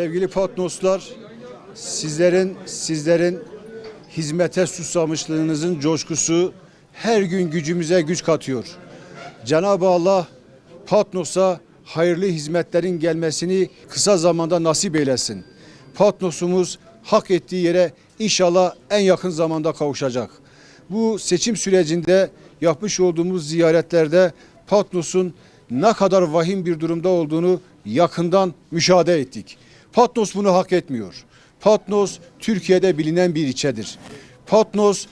Sevgili Patnoslar, sizlerin sizlerin hizmete susamışlığınızın coşkusu her gün gücümüze güç katıyor. Cenab-ı Allah Patnos'a hayırlı hizmetlerin gelmesini kısa zamanda nasip eylesin. Patnos'umuz hak ettiği yere inşallah en yakın zamanda kavuşacak. Bu seçim sürecinde yapmış olduğumuz ziyaretlerde Patnos'un ne kadar vahim bir durumda olduğunu yakından müşahede ettik. Patnos bunu hak etmiyor. Patnos Türkiye'de bilinen bir ilçedir. Patnos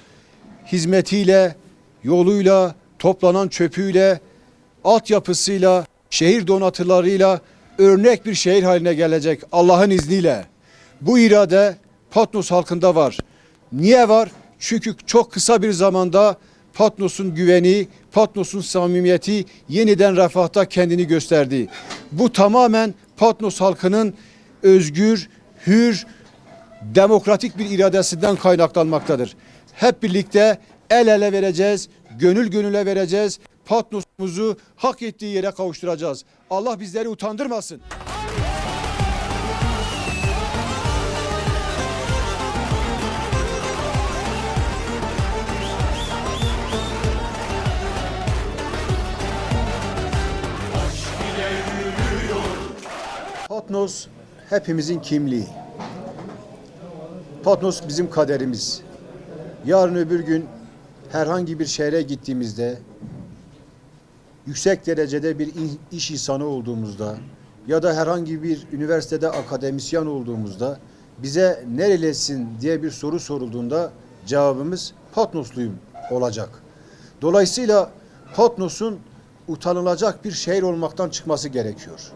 hizmetiyle, yoluyla, toplanan çöpüyle, altyapısıyla, şehir donatılarıyla örnek bir şehir haline gelecek Allah'ın izniyle. Bu irade Patnos halkında var. Niye var? Çünkü çok kısa bir zamanda Patnos'un güveni, Patnos'un samimiyeti yeniden refahta kendini gösterdi. Bu tamamen Patnos halkının özgür, hür, demokratik bir iradesinden kaynaklanmaktadır. Hep birlikte el ele vereceğiz, gönül gönüle vereceğiz. Patnos'umuzu hak ettiği yere kavuşturacağız. Allah bizleri utandırmasın. Patnos hepimizin kimliği. Patnos bizim kaderimiz. Yarın öbür gün herhangi bir şehre gittiğimizde yüksek derecede bir iş insanı olduğumuzda ya da herhangi bir üniversitede akademisyen olduğumuzda bize nerelisin diye bir soru sorulduğunda cevabımız Patnosluyum olacak. Dolayısıyla Patnos'un utanılacak bir şehir olmaktan çıkması gerekiyor.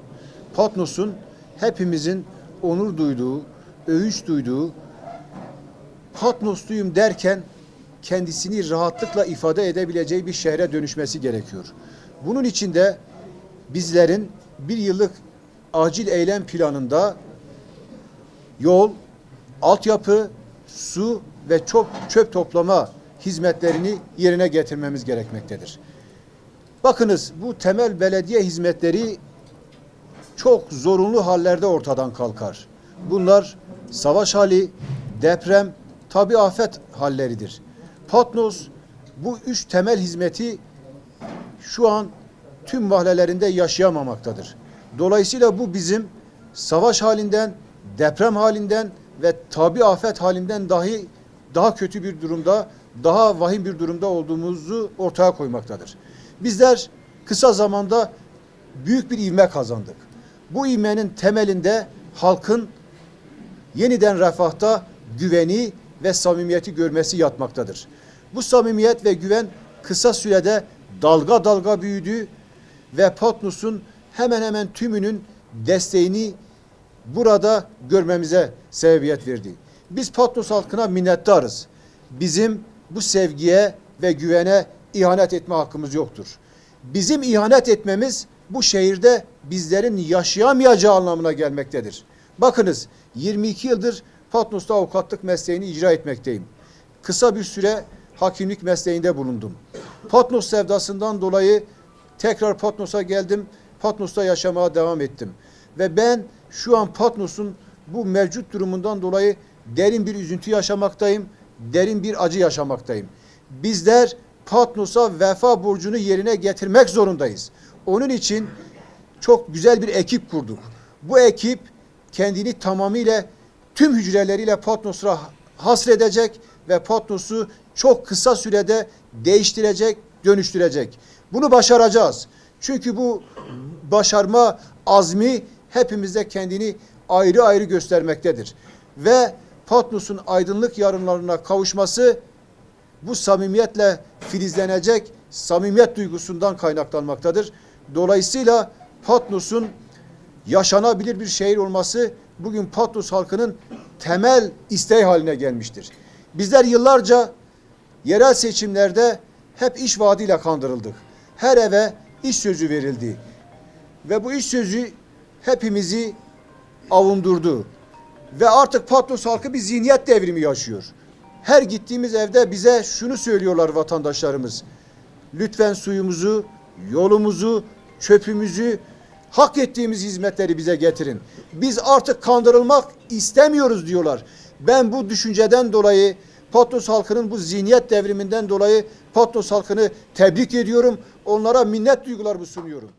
Patnos'un hepimizin onur duyduğu, övünç duyduğu, Patnosluyum derken kendisini rahatlıkla ifade edebileceği bir şehre dönüşmesi gerekiyor. Bunun için de bizlerin bir yıllık acil eylem planında yol, altyapı, su ve çok çöp toplama hizmetlerini yerine getirmemiz gerekmektedir. Bakınız bu temel belediye hizmetleri çok zorunlu hallerde ortadan kalkar. Bunlar savaş hali, deprem, tabi afet halleridir. Patnos bu üç temel hizmeti şu an tüm mahallelerinde yaşayamamaktadır. Dolayısıyla bu bizim savaş halinden, deprem halinden ve tabi afet halinden dahi daha kötü bir durumda, daha vahim bir durumda olduğumuzu ortaya koymaktadır. Bizler kısa zamanda büyük bir ivme kazandık. Bu ivmenin temelinde halkın yeniden refahta güveni ve samimiyeti görmesi yatmaktadır. Bu samimiyet ve güven kısa sürede dalga dalga büyüdü ve Patnos'un hemen hemen tümünün desteğini burada görmemize sebebiyet verdi. Biz Patnos halkına minnettarız. Bizim bu sevgiye ve güvene ihanet etme hakkımız yoktur. Bizim ihanet etmemiz bu şehirde bizlerin yaşayamayacağı anlamına gelmektedir. Bakınız 22 yıldır Patnos'ta avukatlık mesleğini icra etmekteyim. Kısa bir süre hakimlik mesleğinde bulundum. Patnos sevdasından dolayı tekrar Patnos'a geldim. Patnos'ta yaşamaya devam ettim. Ve ben şu an Patnos'un bu mevcut durumundan dolayı derin bir üzüntü yaşamaktayım. Derin bir acı yaşamaktayım. Bizler Patnos'a vefa borcunu yerine getirmek zorundayız. Onun için çok güzel bir ekip kurduk. Bu ekip kendini tamamıyla tüm hücreleriyle Patnos'a hasredecek ve Patnos'u çok kısa sürede değiştirecek, dönüştürecek. Bunu başaracağız. Çünkü bu başarma azmi hepimizde kendini ayrı ayrı göstermektedir. Ve Patnos'un aydınlık yarınlarına kavuşması bu samimiyetle filizlenecek samimiyet duygusundan kaynaklanmaktadır. Dolayısıyla Patnos'un yaşanabilir bir şehir olması bugün Patnos halkının temel isteği haline gelmiştir. Bizler yıllarca yerel seçimlerde hep iş vaadiyle kandırıldık. Her eve iş sözü verildi. Ve bu iş sözü hepimizi avundurdu. Ve artık Patnos halkı bir zihniyet devrimi yaşıyor. Her gittiğimiz evde bize şunu söylüyorlar vatandaşlarımız. Lütfen suyumuzu, yolumuzu, çöpümüzü Hak ettiğimiz hizmetleri bize getirin. Biz artık kandırılmak istemiyoruz diyorlar. Ben bu düşünceden dolayı Patnos halkının bu zihniyet devriminden dolayı Patnos halkını tebrik ediyorum. Onlara minnet duygularımı sunuyorum.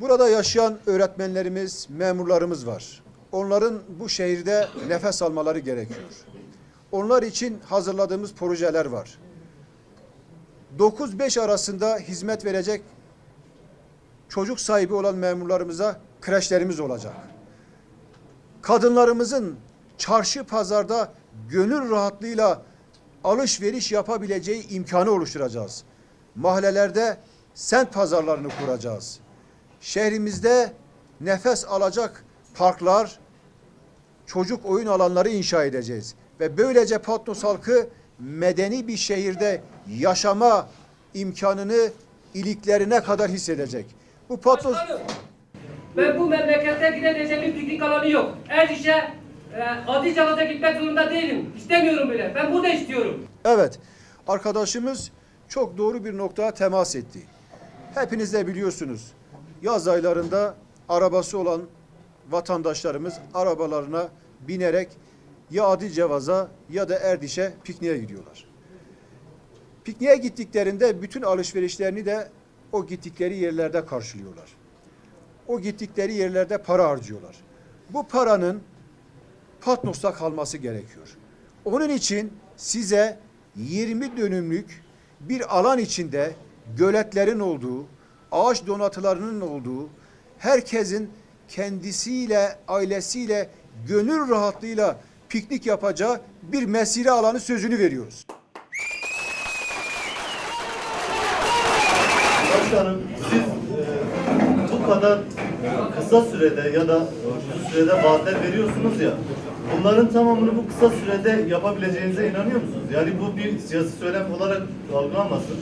Burada yaşayan öğretmenlerimiz, memurlarımız var. Onların bu şehirde nefes almaları gerekiyor. Onlar için hazırladığımız projeler var. 9-5 arasında hizmet verecek çocuk sahibi olan memurlarımıza kreşlerimiz olacak. Kadınlarımızın çarşı pazarda gönül rahatlığıyla alışveriş yapabileceği imkanı oluşturacağız. Mahallelerde sent pazarlarını kuracağız. Şehrimizde nefes alacak parklar, çocuk oyun alanları inşa edeceğiz. Ve böylece Patnos halkı medeni bir şehirde yaşama imkanını iliklerine kadar hissedecek. Bu Patnos ben bu memlekette gideceğim bir piknik alanı yok. Erdiş'e, e, Adıyaman'a gitmek zorunda değilim. İstemiyorum bile. Ben burada istiyorum. Evet, arkadaşımız çok doğru bir noktaya temas etti. Hepiniz de biliyorsunuz, yaz aylarında arabası olan vatandaşlarımız arabalarına binerek ya Adi Cevaz'a ya da Erdiş'e pikniğe gidiyorlar. Pikniğe gittiklerinde bütün alışverişlerini de o gittikleri yerlerde karşılıyorlar. O gittikleri yerlerde para harcıyorlar. Bu paranın Patmos'ta kalması gerekiyor. Onun için size 20 dönümlük bir alan içinde göletlerin olduğu, ağaç donatılarının olduğu, herkesin kendisiyle, ailesiyle gönül rahatlığıyla piknik yapacağı bir mesire alanı sözünü veriyoruz. Başkanım siz e, bu kadar kısa sürede ya da şu sürede vaatler veriyorsunuz ya bunların tamamını bu kısa sürede yapabileceğinize inanıyor musunuz? Yani bu bir siyasi söylem olarak algılanmasın.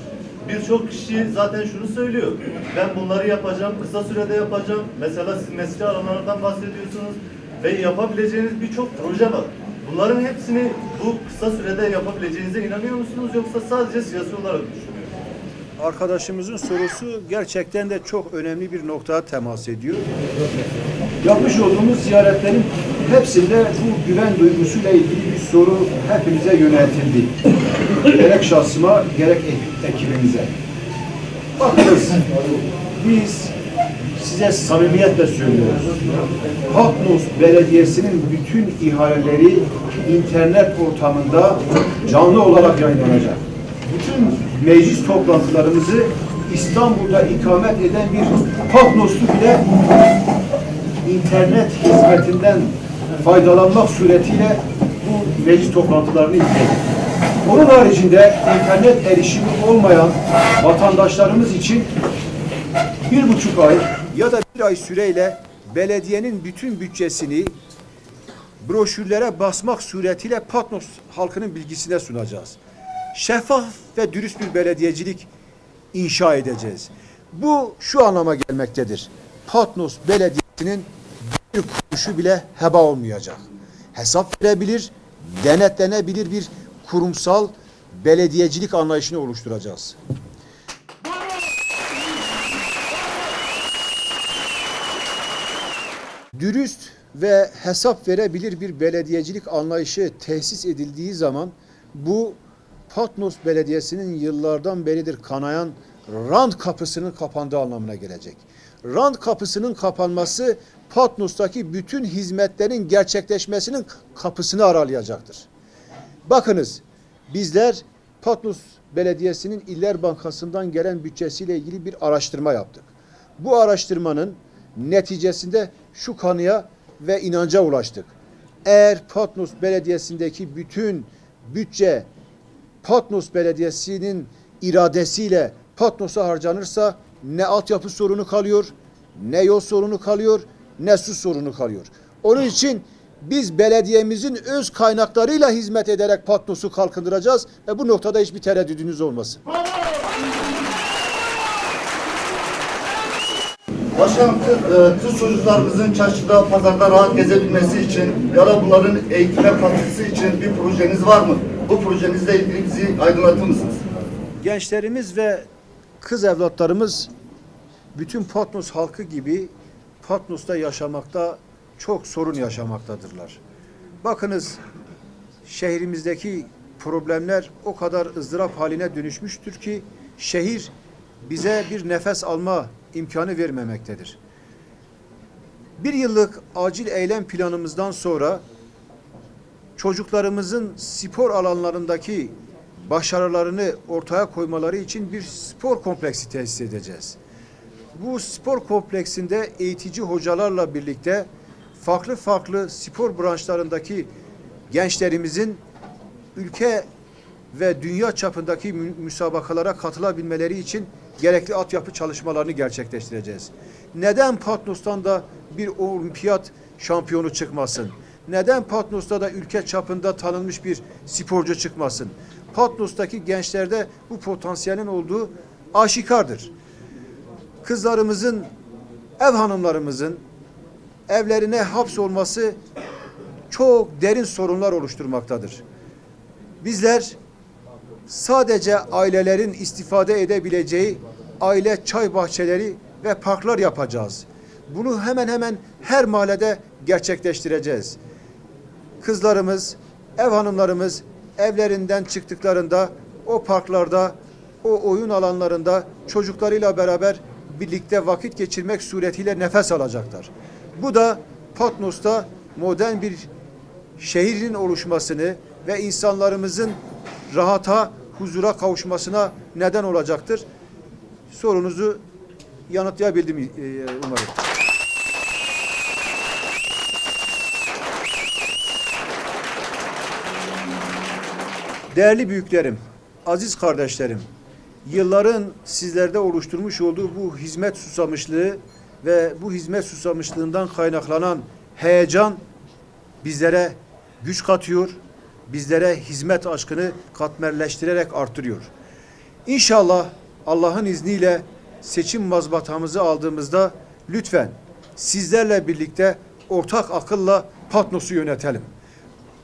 Birçok kişi zaten şunu söylüyor. Ben bunları yapacağım, kısa sürede yapacağım. Mesela siz mescid alanlardan bahsediyorsunuz ve yapabileceğiniz birçok proje var. Bunların hepsini bu kısa sürede yapabileceğinize inanıyor musunuz yoksa sadece siyasi olarak mı düşünüyorsunuz? Arkadaşımızın sorusu gerçekten de çok önemli bir noktaya temas ediyor. Yapmış olduğumuz ziyaretlerin hepsinde bu güven duygusuyla ilgili bir soru hepimize yöneltildi. gerek şahsıma gerek ek- ekibimize. Bakınız biz size samimiyetle söylüyoruz. Patnos Belediyesi'nin bütün ihaleleri internet ortamında canlı olarak yayınlanacak. Bütün meclis toplantılarımızı İstanbul'da ikamet eden bir Patnoslu bile internet hizmetinden faydalanmak suretiyle bu meclis toplantılarını izleyecek. Onun haricinde internet erişimi olmayan vatandaşlarımız için bir buçuk ay ya da bir ay süreyle belediyenin bütün bütçesini broşürlere basmak suretiyle Patnos halkının bilgisine sunacağız. Şeffaf ve dürüst bir belediyecilik inşa edeceğiz. Bu şu anlama gelmektedir. Patnos Belediyesi'nin bir kuruşu bile heba olmayacak. Hesap verebilir, denetlenebilir bir kurumsal belediyecilik anlayışını oluşturacağız. Dürüst ve hesap verebilir bir belediyecilik anlayışı tesis edildiği zaman bu Patnos Belediyesi'nin yıllardan beridir kanayan rant kapısının kapandığı anlamına gelecek. Rant kapısının kapanması Patnos'taki bütün hizmetlerin gerçekleşmesinin kapısını aralayacaktır. Bakınız bizler Patnos Belediyesi'nin İller Bankası'ndan gelen bütçesiyle ilgili bir araştırma yaptık. Bu araştırmanın neticesinde şu kanıya ve inanca ulaştık. Eğer Patnos Belediyesi'ndeki bütün bütçe Patnos Belediyesi'nin iradesiyle Patnos'a harcanırsa ne altyapı sorunu kalıyor, ne yol sorunu kalıyor, ne su sorunu kalıyor. Onun için biz belediyemizin öz kaynaklarıyla hizmet ederek Patnos'u kalkındıracağız ve bu noktada hiçbir tereddüdünüz olmasın. Başkanım, e, kız çocuklarımızın çarşıda, pazarda rahat gezebilmesi için ya da bunların eğitime katkısı için bir projeniz var mı? Bu projenizle ilgili bizi aydınlatır mısınız? Gençlerimiz ve kız evlatlarımız bütün Patmos halkı gibi Patmos'ta yaşamakta çok sorun yaşamaktadırlar. Bakınız şehrimizdeki problemler o ızdırap ızdırap haline dönüşmüştür ki şehir bize bir nefes alma imkanı vermemektedir. Bir yıllık acil eylem planımızdan sonra çocuklarımızın spor alanlarındaki başarılarını ortaya koymaları için bir spor kompleksi tesis edeceğiz. Bu spor kompleksinde eğitici hocalarla birlikte farklı farklı spor branşlarındaki gençlerimizin ülke ve dünya çapındaki mü- müsabakalara katılabilmeleri için gerekli altyapı çalışmalarını gerçekleştireceğiz. Neden Patnos'tan da bir olimpiyat şampiyonu çıkmasın? Neden Patnos'ta da ülke çapında tanınmış bir sporcu çıkmasın? Patnos'taki gençlerde bu potansiyelin olduğu aşikardır. Kızlarımızın, ev hanımlarımızın evlerine hapsolması çok derin sorunlar oluşturmaktadır. Bizler sadece ailelerin istifade edebileceği aile çay bahçeleri ve parklar yapacağız. Bunu hemen hemen her mahallede gerçekleştireceğiz. Kızlarımız, ev hanımlarımız evlerinden çıktıklarında o parklarda, o oyun alanlarında çocuklarıyla beraber birlikte vakit geçirmek suretiyle nefes alacaklar. Bu da Patmos'ta modern bir şehrin oluşmasını ve insanlarımızın rahata, huzura kavuşmasına neden olacaktır. Sorunuzu yanıtlayabildim e, umarım. Değerli büyüklerim, aziz kardeşlerim, yılların sizlerde oluşturmuş olduğu bu hizmet susamışlığı ve bu hizmet susamışlığından kaynaklanan heyecan bizlere güç katıyor, bizlere hizmet aşkını katmerleştirerek artırıyor. İnşallah Allah'ın izniyle seçim mazbatamızı aldığımızda lütfen sizlerle birlikte ortak akılla Patnos'u yönetelim.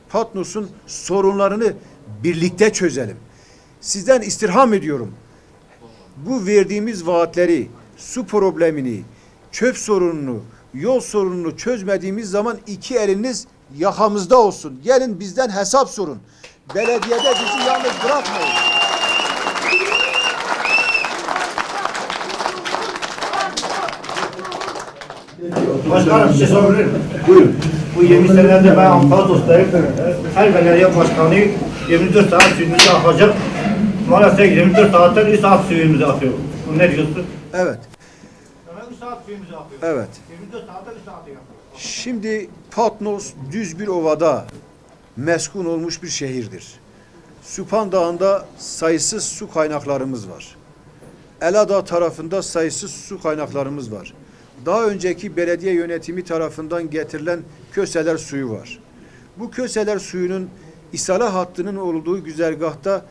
Patnos'un sorunlarını birlikte çözelim. Sizden istirham ediyorum. Bu verdiğimiz vaatleri, su problemini, çöp sorununu, yol sorununu çözmediğimiz zaman iki eliniz yakamızda olsun. Gelin bizden hesap sorun. Belediyede bizi yalnız bırakmayın. Başkanım bir şey sorabilir miyim? Buyurun. Bu 20 senedir ben Ankara'dayım. Her belediye başkanı 24 saat suyumuzu akacak. Maalesef 24 saatten 3 saat suyumuzu akıyor. Bu ne diyorsun? Evet, Demek 3 saat suyumuzu akıyor. evet. 24 saatten 3 saat yakıyor. Şimdi Patnos düz bir ovada meskun olmuş bir şehirdir. Süphan Dağı'nda sayısız su kaynaklarımız var. Eladağ tarafında sayısız su kaynaklarımız var. Daha önceki belediye yönetimi tarafından getirilen köseler suyu var. Bu köseler suyunun İsala hattının olduğu güzergahta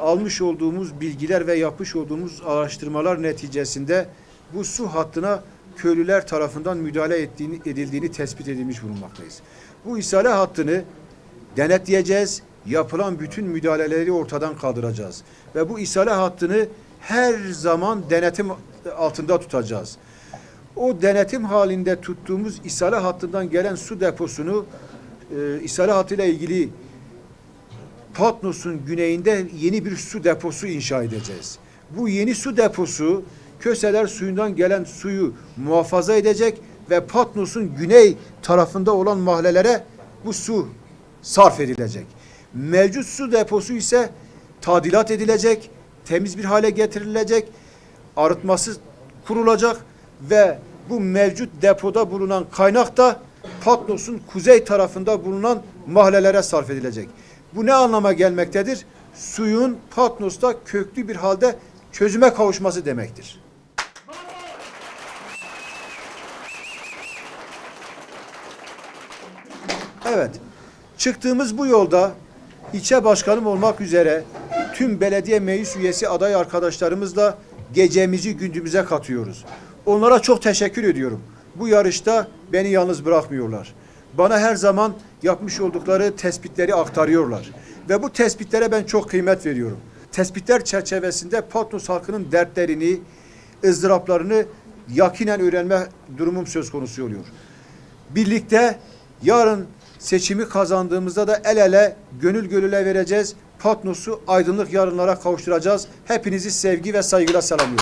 almış olduğumuz bilgiler ve yapmış olduğumuz araştırmalar neticesinde bu su hattına köylüler tarafından müdahale ettiğini, edildiğini tespit edilmiş bulunmaktayız. Bu isale hattını denetleyeceğiz. Yapılan bütün müdahaleleri ortadan kaldıracağız. Ve bu isale hattını her zaman denetim altında tutacağız. O denetim halinde tuttuğumuz isale hattından gelen su deposunu e, isale hattıyla ilgili Patnos'un güneyinde yeni bir su deposu inşa edeceğiz. Bu yeni su deposu Köseler suyundan gelen suyu muhafaza edecek ve Patnos'un güney tarafında olan mahallelere bu su sarf edilecek. Mevcut su deposu ise tadilat edilecek, temiz bir hale getirilecek, arıtması kurulacak ve bu mevcut depoda bulunan kaynak da Patnos'un kuzey tarafında bulunan mahallelere sarf edilecek. Bu ne anlama gelmektedir? Suyun Patnos'ta köklü bir halde çözüme kavuşması demektir. Evet. Çıktığımız bu yolda ilçe başkanım olmak üzere tüm belediye meclis üyesi aday arkadaşlarımızla gecemizi gündüzümüze katıyoruz. Onlara çok teşekkür ediyorum. Bu yarışta beni yalnız bırakmıyorlar. Bana her zaman yapmış oldukları tespitleri aktarıyorlar. Ve bu tespitlere ben çok kıymet veriyorum. Tespitler çerçevesinde Patnos halkının dertlerini, ızdıraplarını yakinen öğrenme durumum söz konusu oluyor. Birlikte yarın seçimi kazandığımızda da el ele gönül gönüle vereceğiz. Patnos'u aydınlık yarınlara kavuşturacağız. Hepinizi sevgi ve saygıyla selamlıyorum.